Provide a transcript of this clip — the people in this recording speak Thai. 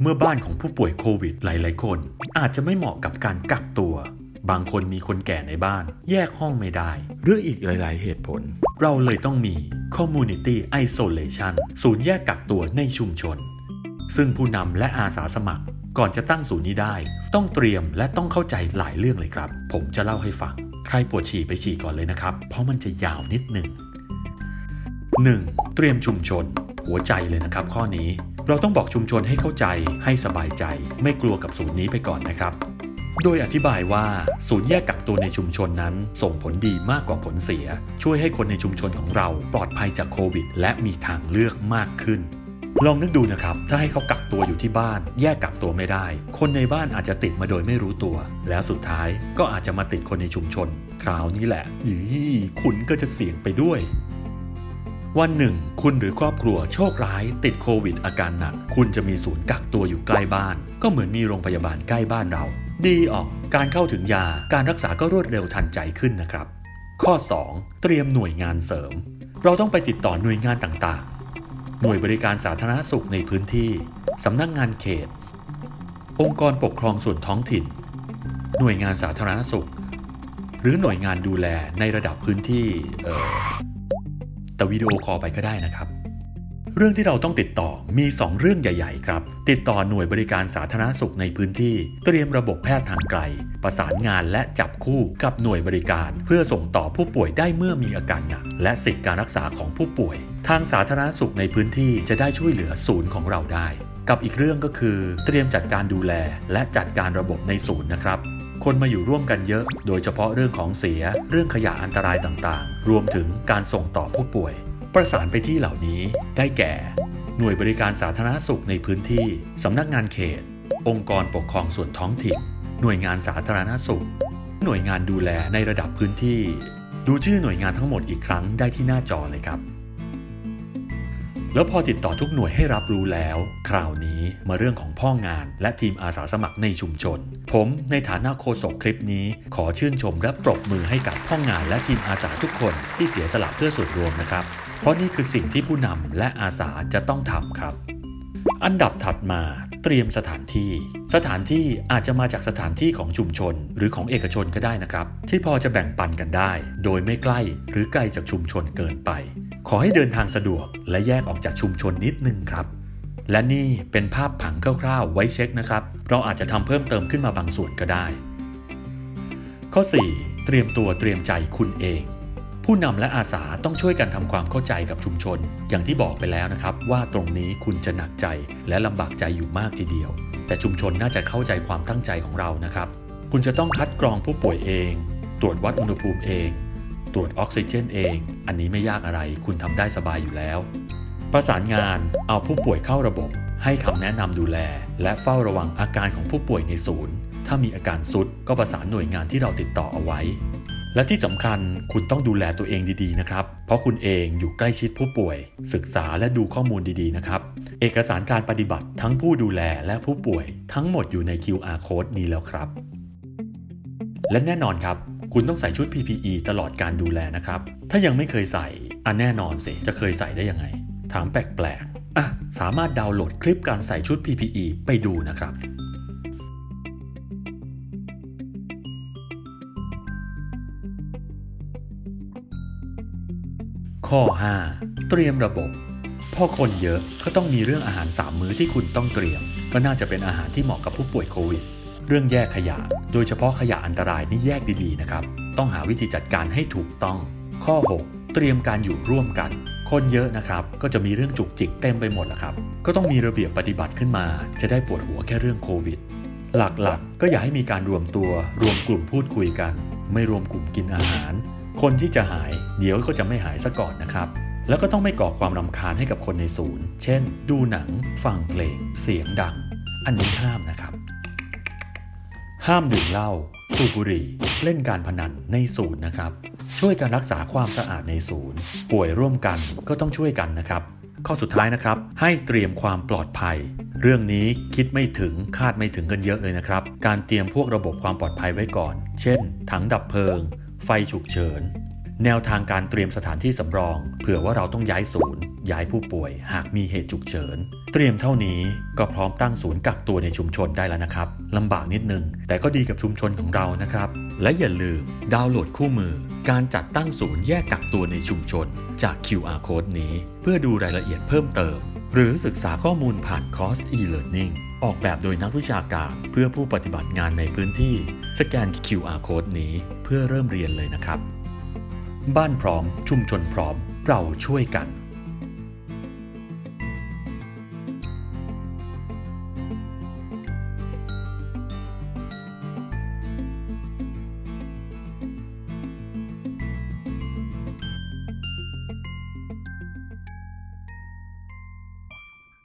เมื่อบ้านของผู้ป่วยโควิดหลายๆ คน อาจจะไม่เหมาะกับการกักตัว บางคนมีคนแก่ในบ้าน แยกห้องไม่ได้ หรืออีกหลาย ๆ เหตุผล เราเลยต้องมี Community Isolation ศูนย์แยกกักตัวในชุมชน ซึ่งผู้นำและอาสาสมัคร ก่อนจะตั้งศูนย์นี้ได้ ต้องเตรียมและต้องเข้าใจหลายเรื่องเลยครับ ผมจะเล่าให้ฟัง ใครปวดฉี่ไปฉี่ก่อนเลยนะครับ เพราะมันจะยาวนิดหนึ่ง 1. เตรียมชุมชน หัวใจเลยนะครับข้อนี้ เราต้องบอกชุมชนให้เข้าใจให้สบายใจ ไม่กลัวกับศูนย์นี้ไปก่อนนะครับ โดยอธิบายว่า ศูนย์แยกกักตัวในชุมชนนั้น ส่งผลดีมากกว่าผลเสีย ช่วยให้คนในชุมชนของเราปลอดภัยจากโควิด และมีทางเลือกมากขึ้นลองนึกดูนะครับ ถ้าให้เขากักตัวอยู่ที่บ้าน แยกกักตัวไม่ได้ คนในบ้านอาจจะติดมาโดยไม่รู้ตัว แล้วสุดท้ายก็อาจจะมาติดคนในชุมชน คราวนี้แหละยี่คุณก็จะเสี่ยงไปด้วย วันหนึ่ง คุณหรือครอบครัวโชคร้าย ติดโควิดอาการหนัก คุณจะมีศูนย์กักตัวอยู่ใกล้บ้าน ก็เหมือนมีโรงพยาบาลใกล้บ้านเรา ดีออกการเข้าถึงยาการรักษาก็รวดเร็วทันใจขึ้นนะครับ ข้อ 2. เตรียมหน่วยงานเสริม เราต้องไปติดต่อหน่วยงานต่างๆ หน่วยบริการสาธารณสุขในพื้นที่สำนักงานเขต องค์กรปกครองส่วนท้องถิ่น หน่วยงานสาธารณสุข หรือหน่วยงานดูแลในระดับพื้นที่เออ แต่วิดีโอคอลไปก็ได้นะครับเรื่องที่เราต้องติดต่อมี 2 เรื่องใหญ่ ๆ ครับ ติดต่อหน่วยบริการสาธารณสุขในพื้นที่ เตรียมระบบแพทย์ทางไกล ประสานงานและจับคู่กับหน่วยบริการ เพื่อส่งต่อผู้ป่วยได้เมื่อมีอาการหนักและสิทธิการรักษาของผู้ป่วย ทางสาธารณสุขในพื้นที่จะได้ช่วยเหลือศูนย์ของเราได้ กับอีกเรื่องก็คือ เตรียมจัดการดูแลและจัดการระบบในศูนย์นะครับ คนมาอยู่ร่วมกันเยอะ โดยเฉพาะเรื่องของเสีย เรื่องขยะอันตรายต่างๆ รวมถึงการส่งต่อผู้ป่วย ประสานไปที่เหล่านี้ได้แก่ หน่วยบริการสาธารณสุขในพื้นที่ สำนักงานเขต องค์กรปกครองส่วนท้องถิ่น หน่วยงานสาธารณสุข หน่วยงานดูแลในระดับพื้นที่ ดูชื่อหน่วยงานทั้งหมดอีกครั้งได้ที่หน้าจอเลยครับ แล้วพอติดต่อทุกหน่วยให้รับรู้แล้ว คราวนี้มาเรื่องของพ่องาน และทีมอาสาสมัครในชุมชน ผมในฐานะโฆษกคลิปนี้ ขอชื่นชมและปรบมือให้กับพ่องาน และทีมอาสาทุกคนที่เสียสละเพื่อส่วนรวมนะครับ เพราะนี่คือสิ่งที่ผู้นำและอาสาจะต้องทำครับอันดับถัดมาเตรียมสถานที่ สถานที่อาจจะมาจากสถานที่ของชุมชน หรือของเอกชนก็ได้นะครับ ที่พอจะแบ่งปันกันได้ โดยไม่ใกล้หรือไกลจากชุมชนเกินไป ขอให้เดินทางสะดวกและแยกออกจากชุมชนนิดนึงครับ และนี่เป็นภาพผังคร่าวๆ ไว้เช็คนะครับ เราอาจจะทำเพิ่มเติมขึ้นมาบางส่วนก็ได้ ข้อ 4. เตรียมตัวเตรียมใจคุณเอง ผู้นำและอาสาต้องช่วยกันทำความเข้าใจกับชุมชน อย่างที่บอกไปแล้วนะครับ ว่าตรงนี้คุณจะหนักใจและลำบากใจอยู่มากทีเดียว แต่ชุมชนน่าจะเข้าใจความตั้งใจของเรานะครับ คุณจะต้องคัดกรองผู้ป่วยเอง ตรวจวัดอุณหภูมิเอง ตรวจออกซิเจนเอง อันนี้ไม่ยากอะไรคุณทำได้สบายอยู่แล้ว ประสานงานเอาผู้ป่วยเข้าระบบ ให้คำแนะนำดูแล และเฝ้าระวังอาการของผู้ป่วยในศูนย์ ถ้ามีอาการซุดก็ประสานหน่วยงานที่เราติดต่อเอาไว้ และที่สำคัญคุณต้องดูแลตัวเองดีๆนะครับ เพราะคุณเองอยู่ใกล้ชิดผู้ป่วย ศึกษาและดูข้อมูลดีๆนะครับ เอกสารการปฏิบัติทั้งผู้ดูแลและผู้ป่วย ทั้งหมดอยู่ใน QR code นี้แล้วครับ และแน่นอนครับ คุณต้องใส่ชุด PPE ตลอดการดูแลนะครับ ถ้ายังไม่เคยใส่อะแน่นอนสิ จะเคยใส่ได้ยังไง ถามแปลกๆ อะ สามารถดาวน์โหลดคลิปการใส่ชุด PPE ไปดูนะครับข้อ 5 เตรียมระบบพอคนเยอะก็ต้องมีเรื่องอาหาร 3 มื้อที่คุณต้องเตรียม ก็น่าจะเป็นอาหารที่เหมาะกับผู้ป่วยโควิด เรื่องแยกขยะ โดยเฉพาะขยะอันตรายนี่แยกดีๆนะครับ ต้องหาวิธีจัดการให้ถูกต้อง ข้อ 6 เตรียมการอยู่ร่วมกัน คนเยอะนะครับ ก็จะมีเรื่องจุกจิกเต็มไปหมดแหละครับ ก็ต้องมีระเบียบปฏิบัติขึ้นมา จะได้ปวดหัวแค่เรื่องโควิด หลักๆ ก็อย่าให้มีการรวมตัว รวมกลุ่มพูดคุยกัน ไม่รวมกลุ่มกินอาหาร คนที่จะหาย เดี๋ยวก็จะไม่หายซะก่อนนะครับแล้วก็ต้องไม่ก่อความรำคาญให้กับคนในศูนย์ เช่น ดูหนัง ฟังเพลง เสียงดัง อันนี้ห้ามนะครับ ห้ามดื่มเหล้าสูบบุหรี่เล่นการพนันในศูนย์นะครับ ช่วยกันรักษาความสะอาดในศูนย์ ป่วยร่วมกันก็ต้องช่วยกันนะครับ ข้อสุดท้ายนะครับ ให้เตรียมความปลอดภัย เรื่องนี้คิดไม่ถึงคาดไม่ถึงกันเยอะเลยนะครับ การเตรียมพวกระบบความปลอดภัยไว้ก่อน เช่น ถังดับเพลิง ไฟฉุกเฉิน แนวทางการเตรียมสถานที่สำรอง เผื่อว่าเราต้องย้ายศูนย์ ย้ายผู้ป่วย หากมีเหตุฉุกเฉิน เตรียมเท่านี้ก็พร้อมตั้งศูนย์กักตัวในชุมชนได้แล้วนะครับลำบากนิดนึง แต่ก็ดีกับชุมชนของเรานะครับ และอย่าลืมดาวน์โหลดคู่มือ การจัดตั้งศูนย์แยกกักตัวในชุมชน จาก QR code นี้ เพื่อดูรายละเอียดเพิ่มเติม หรือศึกษาข้อมูลผ่านคอร์ส e-learning ออกแบบโดยนักวิชาการเพื่อผู้ปฏิบัติงานในพื้นที่ สแกน QR code นี้เพื่อเริ่มเรียนเลยนะครับ บ้านพร้อม ชุมชนพร้อม เราช่วยกัน